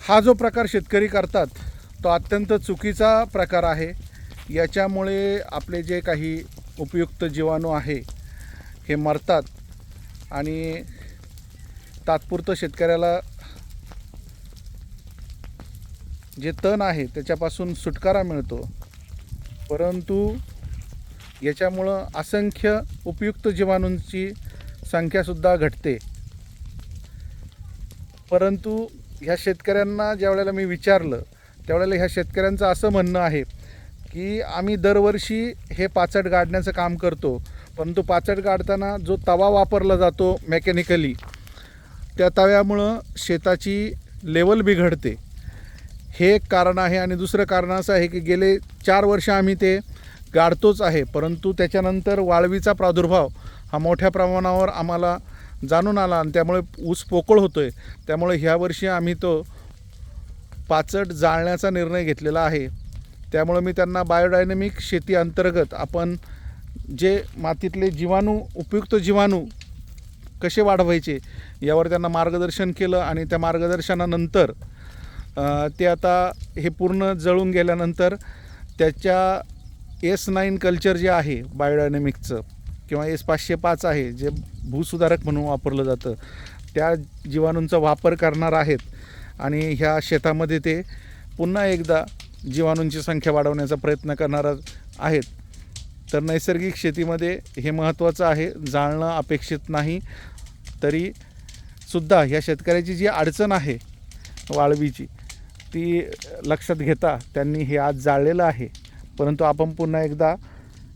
हा जो प्रकार शेतकरी करतात तो अत्यंत चुकीचा प्रकार आहे. याच्यामुळे आपले जे काही उपयुक्त जीवाणू आहे हे मरतात. आणि तात्पुरतं शेतकऱ्याला जे तण आहे त्याच्यापासून सुटकारा मिळतो. परंतु याच्यामुळं असंख्य उपयुक्त जीवाणूंची संख्यासुद्धा घटते. परंतु ह्या शेतकऱ्यांना ज्या वेळेला मी विचारलं त्यावेळेला ह्या शेतकऱ्यांचं असं म्हणणं आहे की आम्ही दरवर्षी हे पाचट गाडण्याचं काम करतो परंतु पाचट गाडताना जो तवा वापरला जातो मेकॅनिकली त्या तव्यामुळं शेताची लेवल बिघडते. हे एक कारण आहे आणि दुसरं कारण असं आहे की गेले चार वर्ष आम्ही ते गाडतोच आहे परंतु त्याच्यानंतर वाळवीचा प्रादुर्भाव हा मोठ्या प्रमाणावर आम्हाला जाणून आला आणि त्यामुळे ऊस पोकळ होतो आहे त्यामुळे ह्यावर्षी आम्ही तो पाचट जाळण्याचा निर्णय घेतलेला आहे. त्यामुळे मी त्यांना बायोडायनॅमिक शेती अंतर्गत आपण जे मातीतले जीवाणू उपयुक्त जीवाणू कसे वाढवायचे यावर त्यांना मार्गदर्शन केलं आणि त्या मार्गदर्शनानंतर ते आता हे पूर्ण जळून गेल्यानंतर त्याच्या एस नाईन कल्चर जे आहे बायोडायनॅमिकचं किंवा एस पाचशे पाच आहे जे भूसुधारक म्हणून वापरलं जातं त्या जीवाणूंचा वापर करणार आहेत. आणि ह्या शेतामध्ये ते पुन्हा एकदा जीवाणूंची संख्या वाढवण्याचा प्रयत्न करणार आहेत. तर नैसर्गिक शेतीमध्ये हे महत्त्वाचं आहे जाळणं अपेक्षित नाही. तरी सुद्धा ह्या शेतकऱ्याची जी अडचण आहे वाळवीची ती लक्षात घेता त्यांनी हे आज जाळलेलं आहे. परंतु आपण पुन्हा एकदा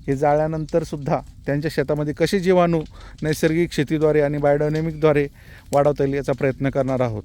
हे जाळ्यानंतरसुद्धा त्यांच्या शेतामध्ये कसे जीवाणू नैसर्गिक शेतीद्वारे आणि बायोडायनेमिकद्वारे वाढवता येईल याचा प्रयत्न करणार आहोत.